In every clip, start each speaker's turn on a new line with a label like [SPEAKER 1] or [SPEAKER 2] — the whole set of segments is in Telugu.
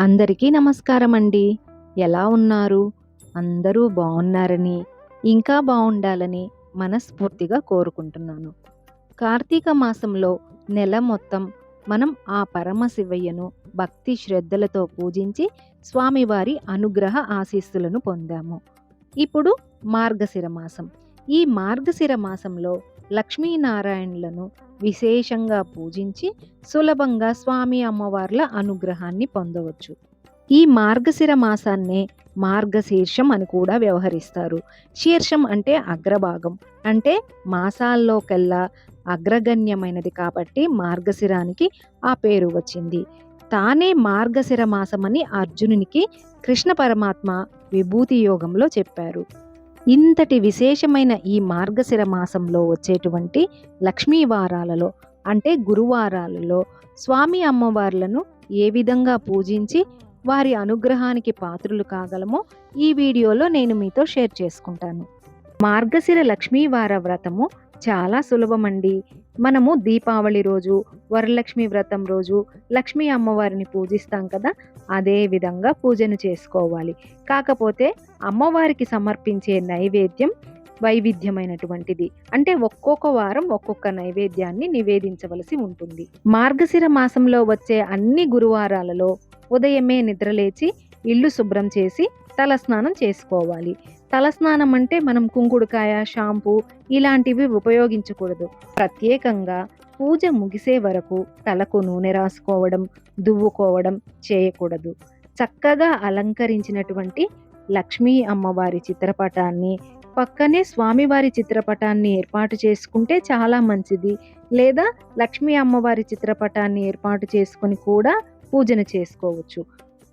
[SPEAKER 1] అందరికీ నమస్కారం అండి ఎలా ఉన్నారు? అందరూ బాగున్నారని ఇంకా బాగుండాలని మనస్ఫూర్తిగా కోరుకుంటున్నాను. కార్తీక మాసంలో నెల మొత్తం మనం ఆ పరమశివయ్యను భక్తి శ్రద్ధలతో పూజించి స్వామివారి అనుగ్రహ ఆశీస్సులను పొందాము. ఇప్పుడు మార్గశిర మాసం. ఈ మార్గశిర మాసంలో లక్ష్మీనారాయణులను విశేషంగా పూజించి సులభంగా స్వామి అమ్మవార్ల అనుగ్రహాన్ని పొందవచ్చు. ఈ మార్గశిర మాసాన్నే మార్గశీర్షం అని కూడా వ్యవహరిస్తారు. శీర్షం అంటే అగ్రభాగం. అంటే మాసాల్లోకెల్లా అగ్రగణ్యమైనది కాబట్టి మార్గశిరానికి ఆ పేరు వచ్చింది. తానే మార్గశిర మాసమని అర్జునునికి కృష్ణ పరమాత్మ విభూతి యోగంలో చెప్పారు. ఇంతటి విశేషమైన ఈ మార్గశిర మాసంలో వచ్చేటువంటి లక్ష్మీ వారాలలో అంటే గురువారాలలో స్వామి అమ్మవార్లను ఏ విధంగా పూజించి వారి అనుగ్రహానికి పాత్రులు కాగలమో ఈ వీడియోలో నేను మీతో షేర్ చేసుకుంటాను. మార్గశిర లక్ష్మీవార వ్రతము చాలా సులభమండి. మనము దీపావళి రోజు వరలక్ష్మి వ్రతం రోజు లక్ష్మీ అమ్మవారిని పూజిస్తాం కదా అదే విధంగా పూజను చేసుకోవాలి. కాకపోతే అమ్మవారికి సమర్పించే నైవేద్యం వైవిధ్యమైనటువంటిది. అంటే ఒక్కొక్క వారం ఒక్కొక్క నైవేద్యాన్ని నివేదించవలసి ఉంటుంది. మార్గశిర మాసంలో వచ్చే అన్ని గురువారాలలో ఉదయమే నిద్రలేచి ఇల్లు శుభ్రం చేసి తలస్నానం చేసుకోవాలి. తలస్నానం అంటే మనం కుంకుడుకాయ షాంపూ ఇలాంటివి ఉపయోగించకూడదు. ప్రత్యేకంగా పూజ ముగిసే వరకు తలకు నూనె రాసుకోవడం దువ్వుకోవడం చేయకూడదు. చక్కగా అలంకరించినటువంటి లక్ష్మీ అమ్మవారి చిత్రపటాన్ని పక్కనే స్వామివారి చిత్రపటాన్ని ఏర్పాటు చేసుకుంటే చాలా మంచిది. లేదా లక్ష్మీ అమ్మవారి చిత్రపటాన్ని ఏర్పాటు చేసుకొని కూడా పూజను చేసుకోవచ్చు.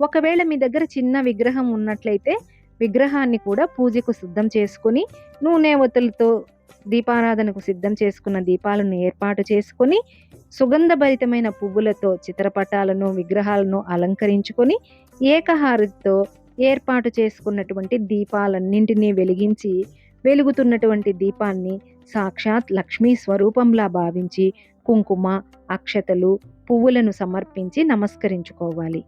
[SPEAKER 1] ఒకవేళ మీ దగ్గర చిన్న విగ్రహం ఉన్నట్లయితే విగ్రహాన్ని కూడా పూజకు సిద్ధం చేసుకొని నూనె ఒత్తులతో దీపారాధనకు సిద్ధం చేసుకున్న దీపాలను ఏర్పాటు చేసుకొని సుగంధభరితమైన పువ్వులతో చిత్రపటాలను విగ్రహాలను అలంకరించుకొని ఏకహారతితో ఏర్పాటు చేసుకున్నటువంటి దీపాలన్నింటినీ వెలిగించి వెలుగుతున్నటువంటి దీపాన్ని సాక్షాత్ లక్ష్మీ స్వరూపంలా భావించి కుంకుమ అక్షతలు పువ్వులను సమర్పించి నమస్కరించుకోవాలి.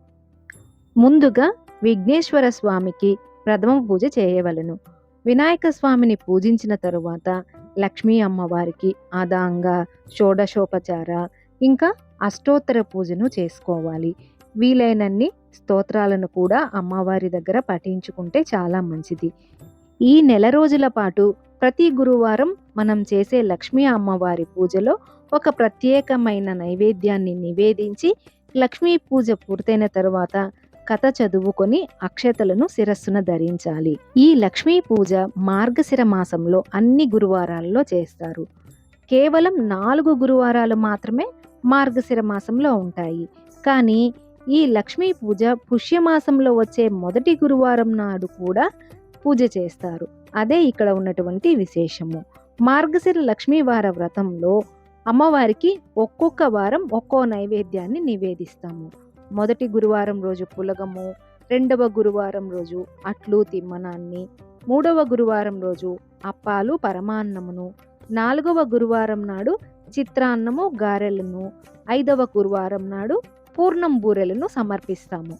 [SPEAKER 1] ముందుగా విఘ్నేశ్వర స్వామికి ప్రథమ పూజ చేయవలను. వినాయక స్వామిని పూజించిన తరువాత లక్ష్మీ అమ్మవారికి ఆదాంగా షోడశోపచార ఇంకా అష్టోత్తర పూజను చేసుకోవాలి. వీలైనన్ని స్తోత్రాలను కూడా అమ్మవారి దగ్గర పఠించుకుంటే చాలా మంచిది. ఈ నెల రోజుల పాటు ప్రతి గురువారం మనం చేసే లక్ష్మీ అమ్మవారి పూజలో ఒక ప్రత్యేకమైన నైవేద్యాన్ని నివేదించి లక్ష్మీ పూజ పూర్తయిన తరువాత కథ చదువుకొని అక్షతలను శిరస్సున ధరించాలి. ఈ లక్ష్మీ పూజ మార్గశిర మాసంలో అన్ని గురువారాల్లో చేస్తారు. కేవలం నాలుగు గురువారాలు మాత్రమే మార్గశిర మాసంలో ఉంటాయి. కానీ ఈ లక్ష్మీ పూజ పుష్యమాసంలో వచ్చే మొదటి గురువారం నాడు కూడా పూజ చేస్తారు. అదే ఇక్కడ ఉన్నటువంటి విశేషము. మార్గశిర లక్ష్మీవార వ్రతంలో అమ్మవారికి ఒక్కొక్క వారం ఒక్కో నైవేద్యాన్ని నివేదిస్తాము. మొదటి గురువారం రోజు పులగము రెండవ గురువారం రోజు అట్లు తిమ్మనాన్ని మూడవ గురువారం రోజు అప్పాలు పరమాన్నమును నాలుగవ గురువారం నాడు చిత్రాన్నము గారెలను ఐదవ గురువారం నాడు పూర్ణం బూరెలను సమర్పిస్తాము.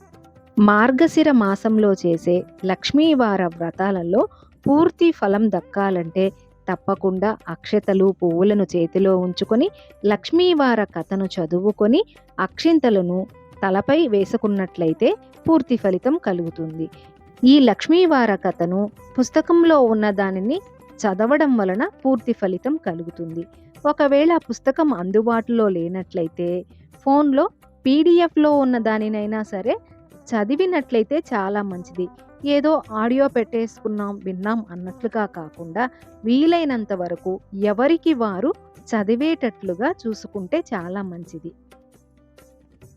[SPEAKER 1] మార్గశిర మాసంలో చేసే లక్ష్మీవార వ్రతాలలో పూర్తి ఫలం దక్కాలంటే తప్పకుండా అక్షతలు పువ్వులను చేతిలో ఉంచుకొని లక్ష్మీవార కథను చదువుకొని అక్షింతలను తలపై వేసుకున్నట్లయితే పూర్తి ఫలితం కలుగుతుంది. ఈ లక్ష్మీవార కథను పుస్తకంలో ఉన్న దానిని చదవడం వలన పూర్తి ఫలితం కలుగుతుంది. ఒకవేళ పుస్తకం అందుబాటులో లేనట్లయితే ఫోన్లో పీడిఎఫ్లో ఉన్న దానినైనా సరే చదివినట్లయితే చాలా మంచిది. ఏదో ఆడియో పెట్టేసుకున్నాం విన్నాం అన్నట్లుగా కాకుండా వీలైనంత వరకు ఎవరికి వారు చదివేటట్లుగా చూసుకుంటే చాలా మంచిది.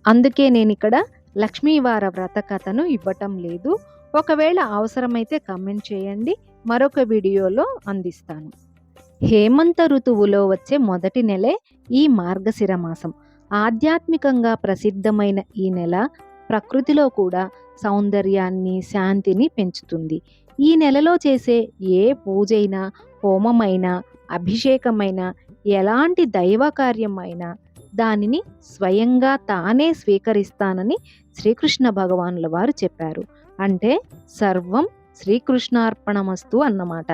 [SPEAKER 1] అందుకే నేను ఇక్కడ లక్ష్మీవార వ్రత కథను ఇవ్వటం లేదు. ఒకవేళ అవసరమైతే కమెంట్ చేయండి. మరొక వీడియోలో అందిస్తాను. హేమంత ఋతువులో వచ్చే మొదటి నెలే ఈ మార్గశిర మాసం. ఆధ్యాత్మికంగా ప్రసిద్ధమైన ఈ నెల ప్రకృతిలో కూడా సౌందర్యాన్ని శాంతిని పెంచుతుంది. ఈ నెలలో చేసే ఏ పూజైనా హోమమైనా అభిషేకమైనా ఎలాంటి దైవ కార్యమైనా దానిని స్వయంగా తానే స్వీకరిస్తానని శ్రీకృష్ణ భగవానుల వారు చెప్పారు. అంటే సర్వం శ్రీకృష్ణార్పణమస్తు అన్నమాట.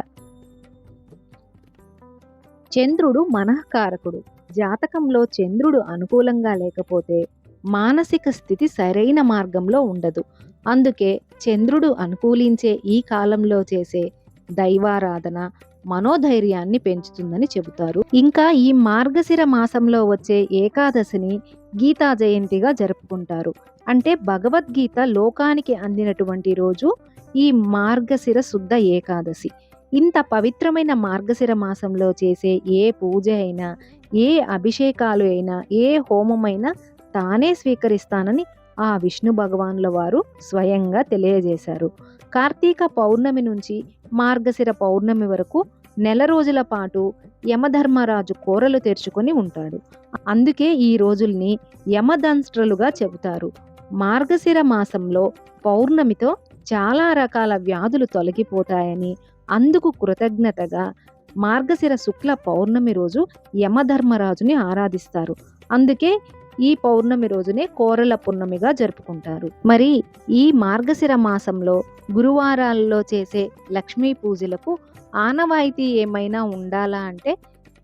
[SPEAKER 1] చంద్రుడు మనఃకారకుడు. జాతకంలో చంద్రుడు అనుకూలంగా లేకపోతే మానసిక స్థితి సరైన మార్గంలో ఉండదు. అందుకే చంద్రుడు అనుకూలించే ఈ కాలంలో చేసే దైవారాధన మనోధైర్యాన్ని పెంచుతుందని చెబుతారు. ఇంకా ఈ మార్గశిర మాసంలో వచ్చే ఏకాదశిని గీతా జయంతిగా జరుపుకుంటారు. అంటే భగవద్గీత లోకానికి అందినటువంటి రోజు ఈ మార్గశిర శుద్ధ ఏకాదశి. ఇంత పవిత్రమైన మార్గశిర మాసంలో చేసే ఏ పూజ అయినా ఏ అభిషేకాలు అయినా ఏ హోమమైనా తానే స్వీకరిస్తానని ఆ విష్ణు భగవానుల వారు స్వయంగా తెలియజేశారు. కార్తీక పౌర్ణమి నుంచి మార్గశిర పౌర్ణమి వరకు నెల రోజుల పాటు యమధర్మరాజు కోరలు తెరుచుకొని ఉంటాడు. అందుకే ఈ రోజుల్ని యమదంస్ట్రలుగా చెబుతారు. మార్గశిర మాసంలో పౌర్ణమితో చాలా రకాల వ్యాధులు తొలగిపోతాయని అందుకు కృతజ్ఞతగా మార్గశిర శుక్ల పౌర్ణమి రోజు యమధర్మరాజుని ఆరాధిస్తారు. అందుకే ఈ పౌర్ణమి రోజునే కోరల పున్నమిగా జరుపుకుంటారు. మరి ఈ మార్గశిర మాసంలో గురువారాల్లో చేసే లక్ష్మీ పూజలకు ఆనవాయితీ ఏమైనా ఉండాలా అంటే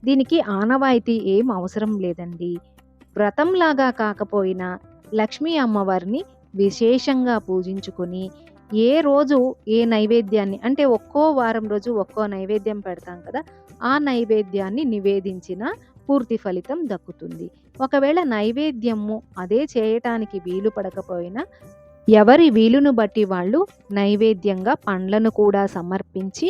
[SPEAKER 1] దీనికి ఆనవాయితీ ఏం అవసరం లేదండి. వ్రతంలాగా కాకపోయినా లక్ష్మీ అమ్మవారిని విశేషంగా పూజించుకొని ఏ రోజు ఏ నైవేద్యాన్ని అంటే ఒక్కో వారం రోజు ఒక్కో నైవేద్యం పెడతాం కదా ఆ నైవేద్యాన్ని నివేదించిన పూర్తి ఫలితం దక్కుతుంది. ఒకవేళ నైవేద్యము అదే చేయటానికి వీలు పడకపోయినా ఎవరి వీలును బట్టి వాళ్ళు నైవేద్యంగా పండ్లను కూడా సమర్పించి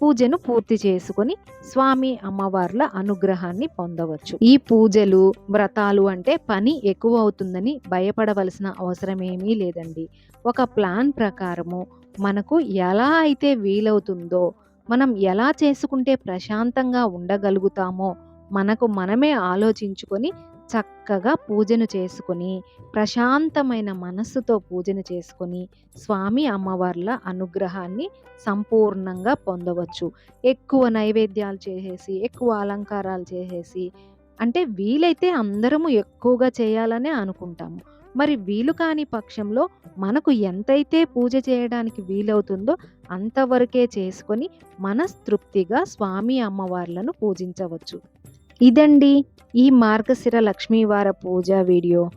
[SPEAKER 1] పూజను పూర్తి చేసుకొని స్వామి అమ్మవార్ల అనుగ్రహాన్ని పొందవచ్చు. ఈ పూజలు వ్రతాలు అంటే పని ఎక్కువ అవుతుందని భయపడవలసిన అవసరం ఏమీ లేదండి. ఒక ప్లాన్ ప్రకారము మనకు ఎలా అయితే వీలవుతుందో మనం ఎలా చేసుకుంటే ప్రశాంతంగా ఉండగలుగుతామో మనకు మనమే ఆలోచించుకొని చక్కగా పూజను చేసుకొని ప్రశాంతమైన మనస్సుతో పూజను చేసుకొని స్వామి అమ్మవార్ల అనుగ్రహాన్ని సంపూర్ణంగా పొందవచ్చు. ఎక్కువ నైవేద్యాలు చేసేసి ఎక్కువ అలంకారాలు చేసేసి అంటే వీలైతే అందరము ఎక్కువగా చేయాలనే అనుకుంటాము. మరి వీలు కాని పక్షంలో మనకు ఎంతైతే పూజ చేయడానికి వీలవుతుందో అంతవరకే చేసుకొని మనస్తృప్తిగా స్వామి అమ్మవార్లను పూజించవచ్చు. ఇదండి ఈ మార్గశిర లక్ష్మీవార పూజ వీడియో.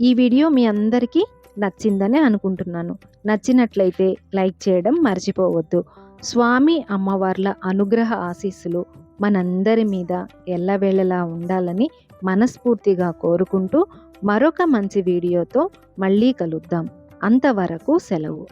[SPEAKER 1] ఈ వీడియో మీ అందరికీ నచ్చిందని అనుకుంటున్నాను. నచ్చినట్లయితే లైక్ చేయడం మర్చిపోవద్దు. స్వామి అమ్మవార్ల అనుగ్రహ ఆశీస్సులు మనందరి మీద ఎల్లవేళలా ఉండాలని మనస్ఫూర్తిగా కోరుకుంటూ మరొక మంచి వీడియోతో మళ్ళీ కలుద్దాం. అంతవరకు సెలవు.